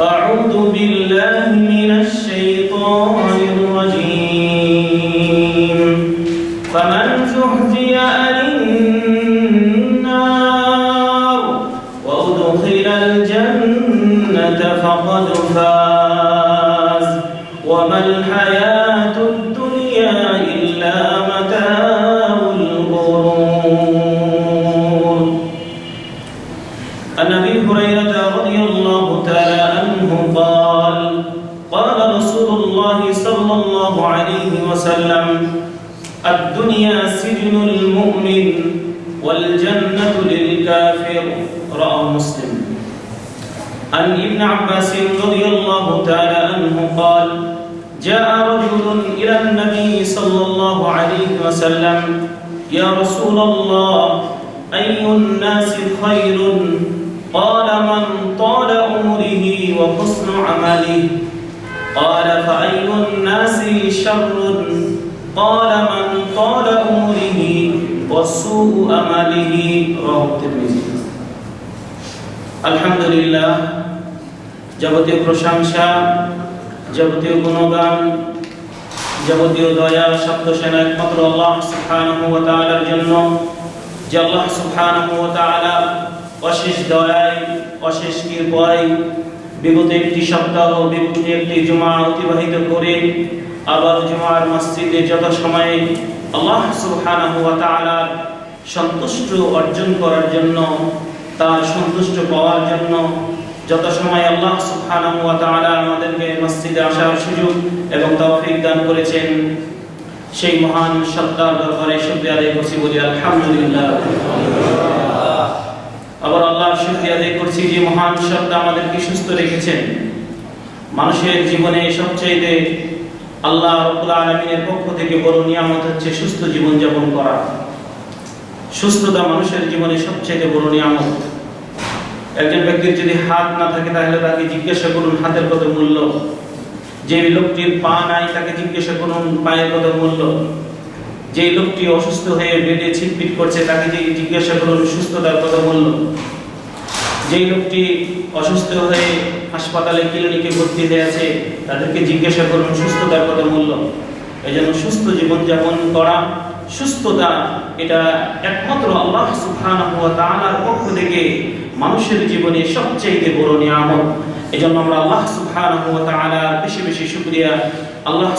أعوذ بالله من الشيطان الرجيم. فمن زحزح عن النار وأدخل الجنة فقد فاز. الدنيا سجن المؤمن والجنة للكافر. رواه مسلم. عن ابن عباس رضي الله تعالى عنه قال جاء رجل إلى النبي صلى الله عليه وسلم يا رسول الله أي الناس خير؟ قال من طال عمره وحسن عمله. قال فأي الناس شر؟ قال من طال عمره وسوء أمله رواه الترمذي আলহামদুলিল্লাহ যাবতীয় প্রশংসা যাবতীয় গুণগান যাবতীয় দয়া শব্দ সেনা একমাত্র আল্লাহ সুবহানাহু ওয়া তাআলার জন্য যে আল্লাহ সুবহানাহু ওয়া তাআলা অশেষ দয়ায় অশেষ কৃপায় বিগত একটি সপ্তাহ বিগত একটি জুমা অতিবাহিত করে আবার জুমার মসজিদে যত সময় আল্লাহ সুবহানাহু ওয়া তাআলা সন্তুষ্ট অর্জন করার জন্য, তার সন্তুষ্ট পাওয়ার জন্য যত সময় আল্লাহ সুবহানাহু ওয়া তাআলা আমাদেরকে মসজিদে আসার সুযোগ এবং তৌফিক দান করেছেন, সেই মহান সত্তার দরবারে শুকরিয়া আদায় করছি বলি আলহামদুলিল্লাহ। আবার আল্লাহর শুকরিয়া আদায় করছি যে মহান সত্তা আমাদেরকে সুস্থ রেখেছেন। মানুষের জীবনে সবচাইতে আল্লাহ রব্বুল আলামিনের পক্ষ থেকে বড় নিয়ামত হচ্ছে সুস্থ জীবন যাপন করা। সুস্থতা মানুষের জীবনে সবচেয়ে বড় নিয়ামত। একজন ব্যক্তির যদি হাত না থাকে, তাহলে তাকে জিজ্ঞাসা করুন, হাতের কত মূল্য? যে লোকটির পা নাই, তাকে জিজ্ঞাসা করুন, পায়ের কত মূল্য? যে লোকটি অসুস্থ হয়ে বেডে ছিটপিট করছে, তাকে জিজ্ঞাসা করুন, সুস্থতার কত মূল্য? যেই লোকটি অসুস্থ হয়ে হাসপাতালে ক্লিনিকে ভর্তি হয়ে আছে, তাদেরকে জিজ্ঞাসা করুন সুস্থতার কত মূল্য? এই জন্য সুস্থ জীবনযাপন করা, সুস্থতা এটা একমাত্র আল্লাহ তাআলার পক্ষ থেকে মানুষের জীবনে সবচেয়ে বড় নিয়ামত। এজন্য আমরা আল্লাহ তাআলার বেশি বেশি শুকরিয়া, আল্লাহ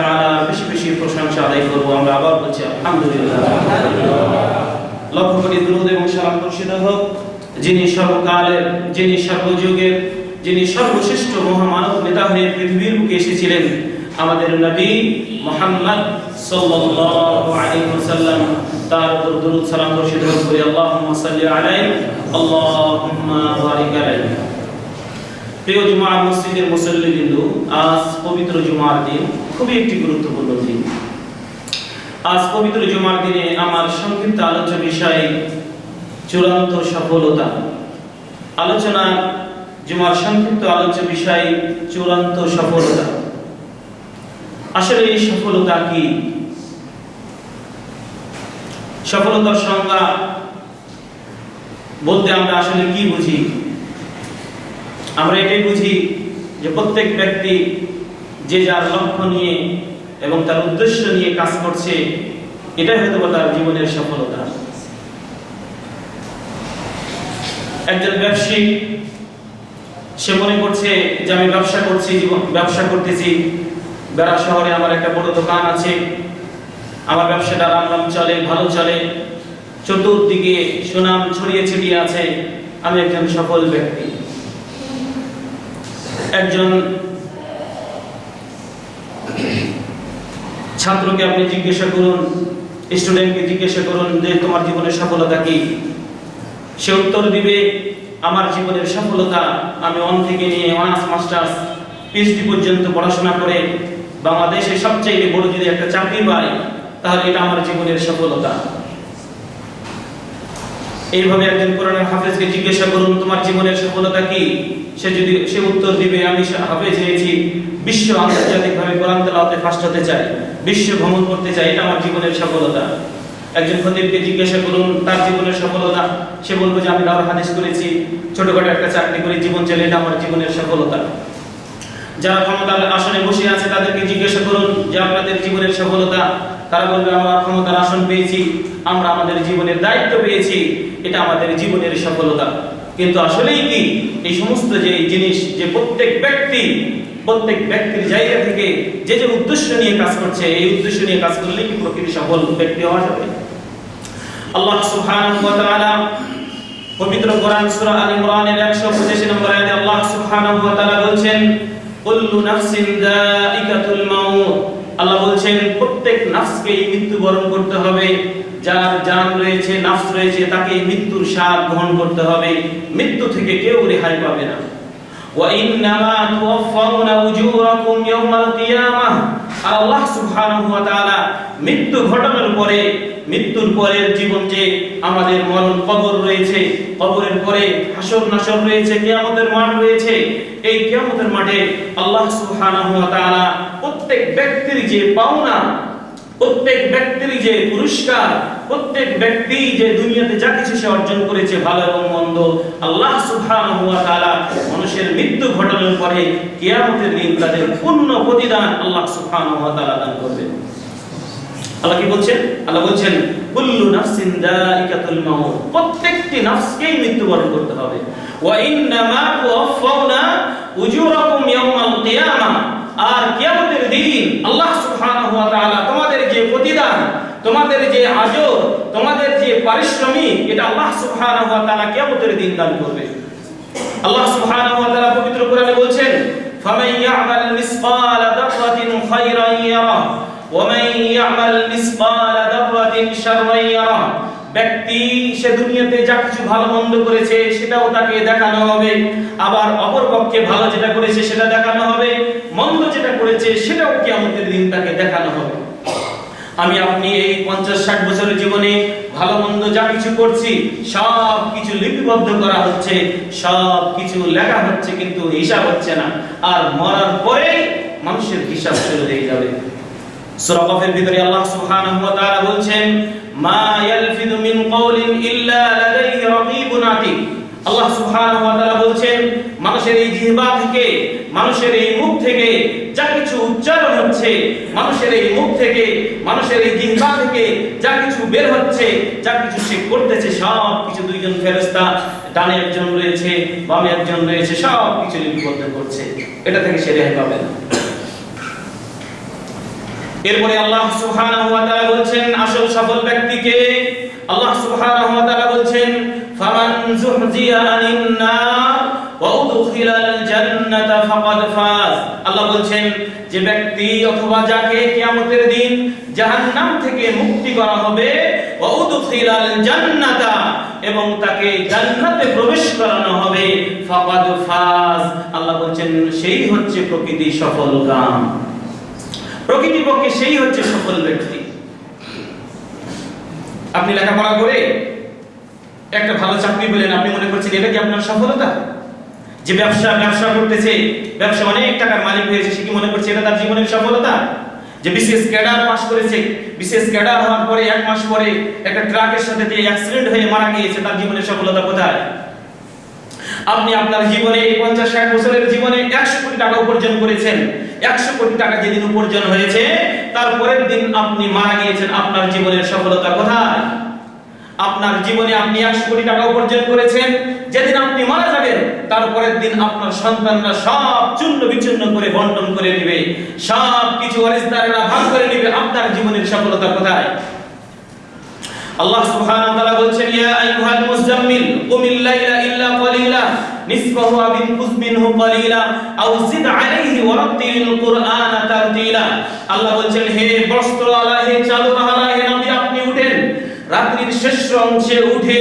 তাআলার বেশি বেশি প্রশংসা আদায় করব। আমরা আবার বলছি, আলহামদুলিল্লাহ। লক্ষ কোটি দুরূদ এবং সালাম বর্ষিত হোক। যিনি সর্বকালের যিনি সর্বযুগের যিনি সর্বশ্রেষ্ঠ মহামানব নেতা হয়ে পৃথিবীর বুকে এসেছিলেন, আমাদের নবী মুহাম্মদ সাল্লাল্লাহু আলাইহি ওয়াসাল্লাম তার উপর দরুদ সালাম বর্ষিত আল্লাহুম্মা সাল্লি আলাইহি, আল্লাহুম্মা বারিক আলাইহি। প্রিয় জুমার মসজিদের আজ পবিত্র জুমার দিন খুবই একটি গুরুত্বপূর্ণ দিন। আজ পবিত্র জুমার দিনে আমার সংক্ষিপ্ত আলোচ্য বিষয় চূড়ান্ত সফলতা। আলোচনা, জুমার সংক্ষিপ্ত আলোচ্য বিষয়, চূড়ান্ত সফলতা। আসলে এই সফলতা কি? সফলতার সংজ্ঞা বলতে আমরা আসলে কি বুঝি? আমরা এটাই বুঝি যে প্রত্যেক ব্যক্তি যে যার লক্ষ্য নিয়ে এবং তার উদ্দেশ্য নিয়ে কাজ করছে, এটাই হয়তো তার জীবনের সফলতা। একজন ব্যবসায়ী, সে মনে করছে যে আমি ব্যবসা করছি, জীবন ব্যবসা করতেছি। বেড়া শহরে আমার একটা বড় দোকান আছে। আমার ব্যবসাটা রাম রাম চলে, ভালো চলে। চতুর্দিকে সুনাম ছড়িয়ে ছিটিয়ে আছে। আমি একজন সফল ব্যক্তি। একজন ছাত্রকে আপনি জিজ্ঞাসা করুন, স্টুডেন্টকে জিজ্ঞাসা করুন যে তোমার জীবনের সফলতা কি? সে উত্তর দিবে, আমার জীবনের সফলতা আমি অন থেকে নিয়ে অনার্স, মাস্টার্স পিএইচডি পর্যন্ত পড়াশোনা করে বাংলাদেশে সবচেয়ে বড় যদি একটা চাকরি পাই, তাহলে এটা আমার জীবনের সফলতা। এইভাবে একজন কোরআনের হাফেজকে জিজ্ঞাসা করুন, তোমার জীবনের সফলতা কি? সে যদি, সে উত্তর দিবে, আমি হাফেজ হয়েছি। বিশ্ব আন্তর্জাতিক ভাবে কোরআন তেলাওয়াতে ফার্স্ট হতে চাই। বিশ্ব ভ্রমণ করতে চাই। এটা আমার জীবনের সফলতা। একজন খতিবকে জিজ্ঞাসা করুন, তার জীবনের সফলতা? সে বলবে যে আমি দাওয়ার হাদিস করেছি ছোটখাটো একটা চাকরি করে, জীবন চলে এটা আমার জীবনের সফলতা। যারা ক্ষমতার আসনে বসে আছে, তাদেরকে জিজ্ঞাসা করুন, যে আপনাদের জীবনের সফলতা? তারা বলবে, আমরা ক্ষমতার আসন পেয়েছি, আমরা আমাদের জীবনের দায়িত্ব পেয়েছি, এটা আমাদের জীবনের সফলতা। কিন্তু আসলেই কি? এই সমস্ত যে জিনিস, যে প্রত্যেক ব্যক্তি প্রত্যেক ব্যক্তির জায়গা থেকে যে যে উদ্দেশ্য নিয়ে কাজ করছে, এই উদ্দেশ্য নিয়ে কাজ করলে কি প্রকৃতি সফল ব্যক্তি হওয়া যাবে? আল্লাহ সুবহানাহু ওয়া তাআলা পবিত্র কোরআন সূরা আল ইমরানের 125 নম্বর আয়াতে আল্লাহ সুবহানাহু ওয়া তাআলা বলছেন, কুল্লু নাফসিন যায়িকাতুল মাউত। আল্লাহ বলছেন, প্রত্যেক নাফসকে মৃত্যুবরণ করতে হবে। যার জান রয়েছে, নাফস রয়েছে তাকে মৃত্যুর স্বাদ গ্রহণ করতে হবে। মৃত্যু থেকে কেউ রেহাই পাবে না। وإنما توفون أجوركم يوم القيامة আর আল্লাহ সুবহানাহু ওয়া তাআলা মৃত্যু ঘটানোর পরে মৃত্যুর পরের জীবন যে আমাদের মরণ কবর রয়েছে কবরের পরে হাসর নাসর রয়েছে কিয়ামতের মাঠ রয়েছে এই কিয়ামতের মাঠে আল্লাহ সুবহানাহু ওয়া তাআলা প্রত্যেক ব্যক্তির যে পাওনা প্রত্যেক ব্যক্তির যে পুরস্কার, প্রত্যেক ব্যক্তি যে দুনিয়াতে যা কিছু সে অর্জন করেছে, ভালো এবং মন্দ, আল্লাহ সুবহানাহু ওয়া তাআলা মানুষের মৃত্যু ঘটানোর পরে কিয়ামতের দিন তাদের পূর্ণ প্রতিদান আল্লাহ সুবহানাহু ওয়া তাআলা দান করবেন। আল্লাহ কি বলছেন? আল্লাহ বলছেন, কুল্লু নাফসিন যায়িকাতুল মাউত। প্রত্যেকটি নফসকেই মৃত্যুবরণ করতে হবে। ওয়া ইন্নামা তুওয়াফাউনা উজুরাকুম কিয়ামাহ আর কিয়ামতের দিন আল্লাহ সুবহানাহু ওয়া তাআলা তোমাদের যে আজর, তোমাদের যে পারিশ্রমিক, এটা আল্লাহ সুবহানাহু ওয়া তাআলা কিয়ামতের দিন দান করবে। আল্লাহ সুবহানাহু ওয়া তাআলা পবিত্র কোরআনে বলছেন, ফামান ইয়ামাল মিসকালা ইয়ারা, ওয়া মান ইয়ামাল মিসকালা শাররান ইয়ারা। ব্যক্তি, সে দুনিয়াতে যা কিছু ভালো মন্দ করেছে, সেটাও তাকে দেখানো হবে। আবার অপর পক্ষে ভালো যেটা করেছে, সেটা দেখানো হবে। মন্দ যেটা করেছে, সেটাও কিয়ামতের দিন তাকে দেখানো হবে। আমি আপনি এই পঞ্চাশ ষাট বছরের জীবনে ভালো মন্দ যা কিছু করছি, সব কিছু লিপিবদ্ধ করা হচ্ছে, সব কিছু লেখা হচ্ছে, কিন্তু হিসাব হচ্ছে না। আর মরার পরে মানুষের হিসাব শুরু হয়ে যাবে। সূরা কফের ভিতরে আল্লাহ সুবহানাহু ওয়া তাআলা বলছেন, মা ইয়ালফিযু মিন কওলিন ইল্লা লাদাইহি রাকীবুন আতীদ আল্লাহ সুবহানাহু ওয়া তাআলা বলছেন মানুষের এই জিহ্বা থেকে, মানুষের এই মুখ থেকে যা কিছু উচ্চারণ হচ্ছে, মানুষের এই মুখ থেকে, মানুষের এই জিহ্বা থেকে যা কিছু বের হচ্ছে, যা কিছু সে করতেছে, সব কিছু দুইজন ফেরেশতা, ডানে একজন রয়েছে, বামে একজন রয়েছে, সব কিছু লিপিবদ্ধ করছে। এটা থেকে সে রেহাই পাবে না। এরপরে আল্লাহ সুবহানাহু ওয়া তাআলা বলছেন, আসল সফল ব্যক্তিকে আল্লাহ সুবহানাহু ওয়া তাআলা বলছেন, ফামান যুহজিয়া আনিন নার আল্লাহ বলছেন, যে ব্যক্তি অথবা যাকে দিন থেকে মুক্তি করা হবে এবং তাকে জান্নাতে প্রবেশ করানো হবে বলছেন, সেই হচ্ছে প্রকৃতি সফল কাম প্রকৃতিপক্ষে সেই হচ্ছে সফল ব্যক্তি। আপনি লেখাপড়া করে একটা ভালো চাকরি পেলেন, আপনি মনে করছেন, এটা কি আপনার সফলতা? যে ব্যবসা ব্যবসা করতেছে, ব্যবসা অনেক টাকার মালিক হয়েছে, সে কি মনে করছে এটা তার জীবনের সফলতা? যে বিশেষ ক্যাডার পাস করেছে, বিশেষ ক্যাডার হওয়ার পরে, এক মাস পরে একটা ট্রাকের সাথে দিয়ে অ্যাক্সিডেন্ট হয়ে মারা গিয়েছে, তার জীবনের সফলতা কোথায়? আপনি আপনার জীবনে পঞ্চাশ ষাট বছরের জীবনে একশো কোটি টাকা উপার্জন করেছেন। একশো কোটি টাকা যেদিন উপার্জন হয়েছে তারপরের দিন আপনি মারা গিয়েছেন, আপনার জীবনের সফলতা কোথায়? আপনার জীবনে আপনি একশো কোটি টাকা উপার্জন করেছেন যেদিন আপনি মারা যাবেন তারপরের দিন আপনার সন্তানরা সব চূর্ণ বিচূর্ণ করে বন্টন করে নিবে। সব কিছু ওয়ারিসদারেরা ভাগ করে নিবে, আপনার জীবনের সফলতা কোথায়? আল্লাহ সুবহানাহু ওয়া তাআলা বলছেন, ইয়া আইয়ুহাল মুজাম্মিল কুমিল লাইলা ইল্লা ক্বালিলা, নিসফাহু আও ইনকুস মিনহু ক্বালিলা, আও জিদ আলাইহি ওয়া রাত্তিল কুরআনা তারতিলা। আল্লাহ বলছেন, হে বস্ত্রওয়ালা, হে চাদরওয়ালা হে নবী আপনি উঠেন রাত্রির শেষ অংশে উঠে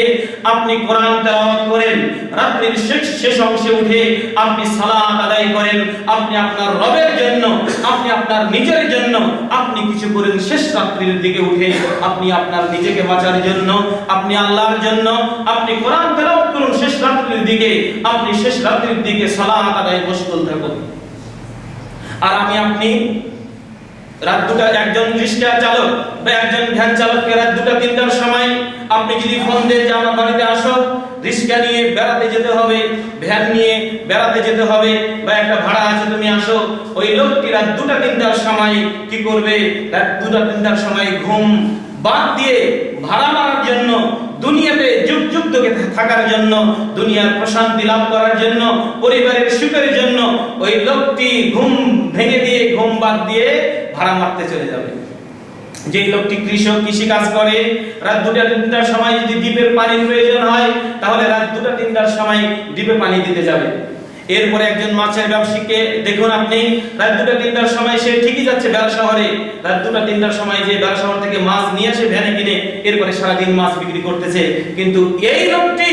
আপনি কোরআন তেলাওয়াত করেন। রাত্রির শেষ শেষ অংশে উঠে আপনি সালাত আদায় করেন। আপনি আপনার রবের জন্য, আপনি আপনার নিজের জন্য, আপনি কিছু করেন শেষ রাত্রির দিকে উঠে আপনি আপনার নিজেকে বাঁচার জন্য, আপনি আল্লাহর জন্য, আপনি কোরআন তেলাওয়াত করুন শেষ রাত্রির দিকে, আপনি শেষ রাত্রির দিকে সালাত আদায় মশগুল থাকুন। আর আমি আপনি রাত দুটা একজন রিক্সা চালক বা একজন ভ্যান চালককে রাত দুটা তিনটার সময় আপনি যদি ফোন দেন যে আমার বাড়িতে আসো রিক্সা নিয়ে বেড়াতে যেতে হবে ভ্যান নিয়ে বেড়াতে যেতে হবে বা একটা ভাড়া আছে, তুমি আসো, ওই লোকটি রাত দুটা তিনটার সময় কি করবে? রাত দুটা তিনটার সময় ঘুম বাদ দিয়ে ভাড়া মারার জন্য, দুনিয়াতে যুগ যুগ থাকার জন্য, দুনিয়ার প্রশান্তি লাভ করার জন্য, পরিবারের সুখের জন্য ওই লোকটি ঘুম ভেঙে দিয়ে, ঘুম বাদ দিয়ে ভাড়া মারতে চলে যাবে। যে লোকটি কৃষক, কৃষি কাজ করে, রাত দুটা, তিনটার সময় যদি দ্বীপের পানির প্রয়োজন হয়, তাহলে রাত দুটা, তিনটার সময় দ্বীপে পানি দিতে যাবে। এরপরে একজন মাছের ব্যবসায়ীকে দেখুন আপনি, রাত দুটা, তিনটার সময় সে ঠিকই যাচ্ছে বেলা শহরে। রাত দুটা, তিনটার সময় যে বেলা শহর থেকে মাছ নিয়ে আসে ভ্যানে কিনে, এরপরে সারাদিন মাছ বিক্রি করতেছে। কিন্তু এই লোকটি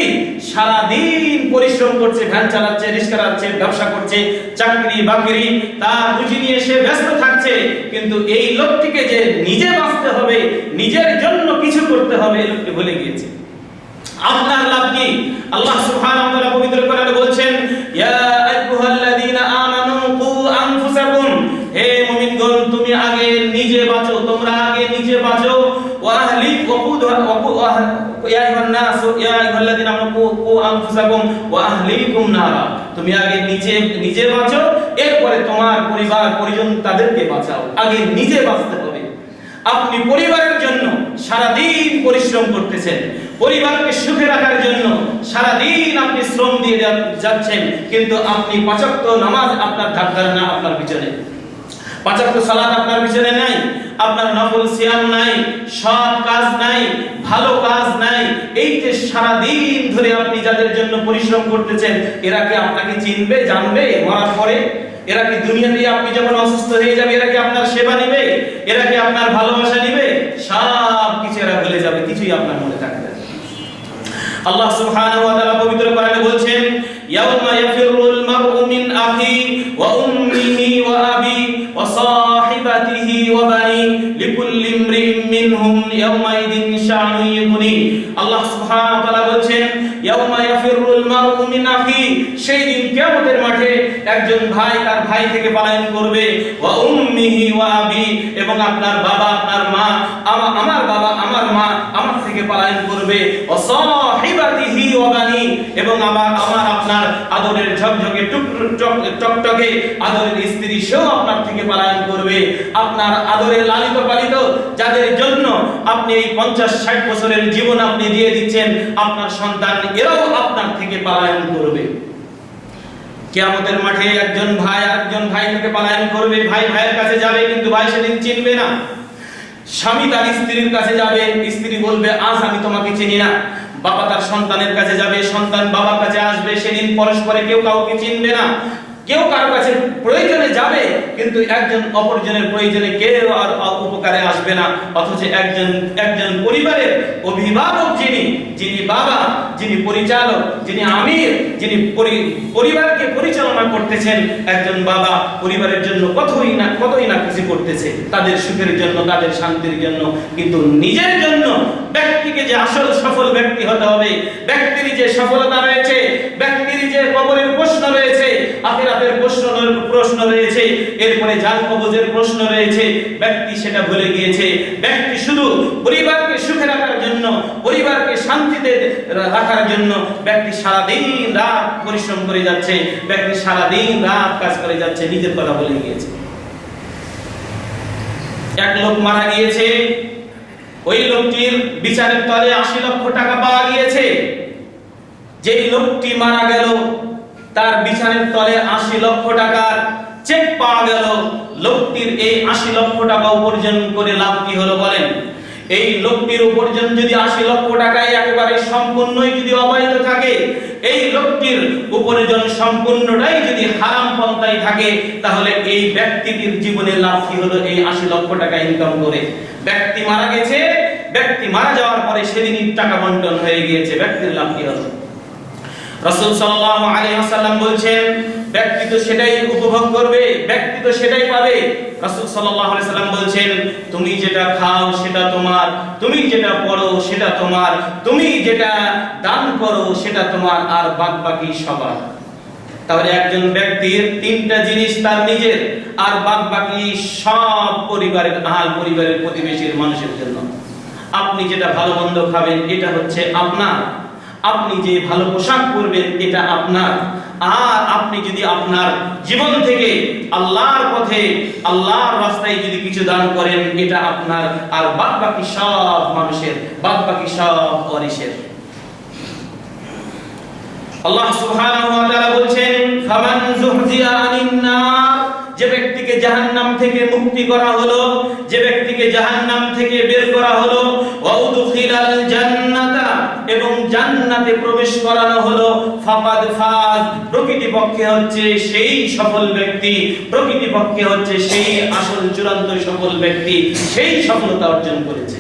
সারাদিন পরিশ্রম করছে, ভ্যান চালাচ্ছে, রিক্সা চালাচ্ছে, ব্যবসা করছে, চাকরি বাকরি, তা রুজি নিয়ে সে ব্যস্ত থাকছে। কিন্তু এই লোকটিকে যে নিজে বাঁচতে হবে, নিজের জন্য কিছু করতে হবে, এই লোকটি ভুলে গিয়েছে। আপনার লাভ কি? আল্লাহ সুবহানাহু ওয়া পবিত্র কোরআনে বলছেন ইয়া আইয়ুহাল্লাযীনা আমানু কু আনফুসাকুম। হে মুমিনগণ, তুমি আগে নিজে বাঁচো, তোমরা আগে নিজে বাঁচো। ওয়া আহলি ওয়াকুদুহা ওয়াকু ইয়া আইয়ুহান নাস ইয়া আইয়ুহাল্লাযীনা আমানু কু আনফুসাকুম। ওয়া আহলিকুম নারা। তুমি আগে নিজে নিজে বাঁচো, এরপরে তোমার পরিবার, পরিজন তাদেরকে বাঁচাও। আগে নিজে বাঁচতে হবে। আপনি পরিবারের জন্য সারাদিন পরিশ্রম করতেছেন। পরিবারকে সুখে রাখার জন্য সারাদিন আপনি শ্রম দিয়ে যাচ্ছেন, কিন্তু আপনি পাঁচক্ত নামাজ আপনার না আপনার পিছনে। পাঁচক্ত সালাদ আপনার পিছনে নাই, আপনার নফল সিয়াম নাই, সৎ কাজ নাই, ভালো কাজ নাই। এই যে সারাদিন ধরে আপনি যাদের জন্য পরিশ্রম করতেছেন, এরা কি আপনাকে চিনবে, জানবে, মরার পরে? এরা কি দুনিয়া দিয়ে আপনি যখন অসুস্থ হয়ে যাবে, এরা কি আপনার সেবা নিবে? এরা কি আপনার ভালোবাসা নিবে? সব কিছু এরা ভুলে যাবে, কিছুই আপনার মনে থাকবে। আল্লাহ সুবহানাহু ওয়া তাআলা পবিত্র কোরআনে বলছেন, ইয়াউমা ইয়াফিরুল মারউ মিন আখি ওয়া উম্মিহি ওয়া আবি ওয়া সাহিবাতিহি ওয়া বানি লিকুল্লি ইমরিইম মিনহুম ইয়াউমাইদিন শা'নুন আল্লাহ সুবহানাহু ওয়া তাআলা বলছেন ইয়াউমা ইয়াফিরুল মারউ মিন সেই দিন কিয়ামতের মাঠে একজন ভাই তার ভাই থেকে পলায়ন করবে, ওয়া উম্মিহি ওয়া আবি, এবং আপনার বাবা, আপনার মা, আমা- আমার বাবা, আমার মা আমার থেকে পলায়ন করবে, ওয়া সাহিবাতিহি বানি এবং আমার আমার আপনার আদরের ঝকঝকে টকটকে আদরের স্ত্রী সেও আপনার থেকে পলায়ন করবে। আপনার আদরের লালিত পালিত, যাদের জন্য আপনি এই পঞ্চাশ, ষাট বছরের জীবন আপনি দিয়ে দিচ্ছেন, আপনার সন্তান এরাও আপনার থেকে পলায়ন করবে। কিয়ামতের মাঠে একজন ভাই, আরেকজন ভাই থেকে পলায়ন করবে? ভাই ভাইয়ের কাছে যাবে, কিন্তু ভাই সেদিন চিনবে না। স্বামী তার স্ত্রীর কাছে যাবে, স্ত্রী বলবে, আজ আমি তোমাকে চিনি না। বাবা তার সন্তানের কাছে যাবে, সন্তান বাবার কাছে আসবে, সেদিন পরস্পরে কেউ কাউকে চিনবে না। কেউ কারও কাছে প্রয়োজনে যাবে, কিন্তু একজন অপরজনের প্রয়োজনে কেউ আর উপকারে আসবে না। অথচ একজন একজন পরিবারের অভিভাবক যিনি যিনি বাবা, যিনি পরিচালক, যিনি আমির, যিনি পরিবারকে পরিচালনা করতেছেন, একজন বাবা পরিবারের জন্য কতই না কতই না কিছু করতেছে, তাদের সুখের জন্য, তাদের শান্তির জন্য, কিন্তু নিজের জন্য ব্যক্তিকে যে আসল সফল ব্যক্তি হতে হবে, ব্যক্তির যে সফলতা রয়েছে, ব্যক্তির যে কবরের প্রশ্ন রয়েছে আখিরাতের প্রশ্ন প্রশ্ন রয়েছে, এরপরে জাল কবজের প্রশ্ন রয়েছে, ব্যক্তি সেটা ভুলে গিয়েছে। ব্যক্তি শুধু পরিবারকে সুখে রাখার জন্য, পরিবারকে শান্তিতে রাখার জন্য ব্যক্তি সারাদিন রাত পরিশ্রম করে যাচ্ছে, ব্যক্তি সারাদিন রাত কাজ করে যাচ্ছে, নিজের কথা বলে গিয়েছে। এক লোক মারা গিয়েছে, ওই লোকটির বিচারের তলে আশি লক্ষ টাকা পাওয়া গিয়েছে। যেই লোকটি মারা গেল তার বিছানের তলে আশি লক্ষ টাকার চেক পাওয়া গেল। লোকটির এই আশি লক্ষ টাকা উপার্জন করে লাভ কি হলো বলেন? এই লোকটির উপার্জন যদি আশি লক্ষ টাকায় একেবারে সম্পূর্ণই যদি অবৈধ থাকে, এই লোকটির উপার্জন সম্পূর্ণটাই যদি হারাম পন্থায় থাকে, তাহলে এই ব্যক্তিটির জীবনে লাভ কি হলো এই আশি লক্ষ টাকা ইনকাম করে? ব্যক্তি মারা গেছে, ব্যক্তি মারা যাওয়ার পরে সেদিনই টাকা বন্টন হয়ে গিয়েছে, ব্যক্তির লাভ কি হলো? রাসূল সাল্লাল্লাহু আলাইহি ওয়াসাল্লাম বলছেন, ব্যক্তি তো সেটাই উপভোগ করবে, ব্যক্তি তো সেটাই পাবে। রাসূল সাল্লাল্লাহু আলাইহি সাল্লাম বলছেন, তুমি যেটা খাও সেটা তোমার, তুমি যেটা পড়ো সেটা তোমার, তুমি যেটা দান করো সেটা তোমার, আর বাকি সবার। তাহলে একজন ব্যক্তির তিনটা জিনিস তার নিজের, আর বাদ বাকি সব পরিবারের, আহাল পরিবারের প্রতিবেশীর মানুষের জন্য। আপনি যেটা ভালো মন্দ খাবেন, এটা হচ্ছে আপনার। আপনি যে ভালো পোশাক পরবেন, এটা আপনার। আর আপনি যদি আপনার জীবন থেকে আল্লাহর পথে, আল্লাহর রাস্তায় যদি কিছু দান করেন, এটা আপনার আর বাদ বাকি সব মানুষের বাদ বাকি সব ওয়ারিসের আল্লাহ সুবহানাহু ওয়া তাআলা বলছেন, ফামান যুহজিয়া আনিন যে ব্যক্তিকে জাহান্নাম থেকে মুক্তি করা হলো, যে ব্যক্তিকে জাহান্নাম থেকে বের করা হলো, ওয়া উদখিলাল জান্নাতা এবং জান্নাতে প্রবেশ করানো হলো। ফাকাদ ফাজ। প্রকৃতিপক্ষে হচ্ছে সেই সফল ব্যক্তি, প্রকৃতিপক্ষে হচ্ছে সেই আসল চূড়ান্ত সফল ব্যক্তি, সেই সফলতা অর্জন করেছে।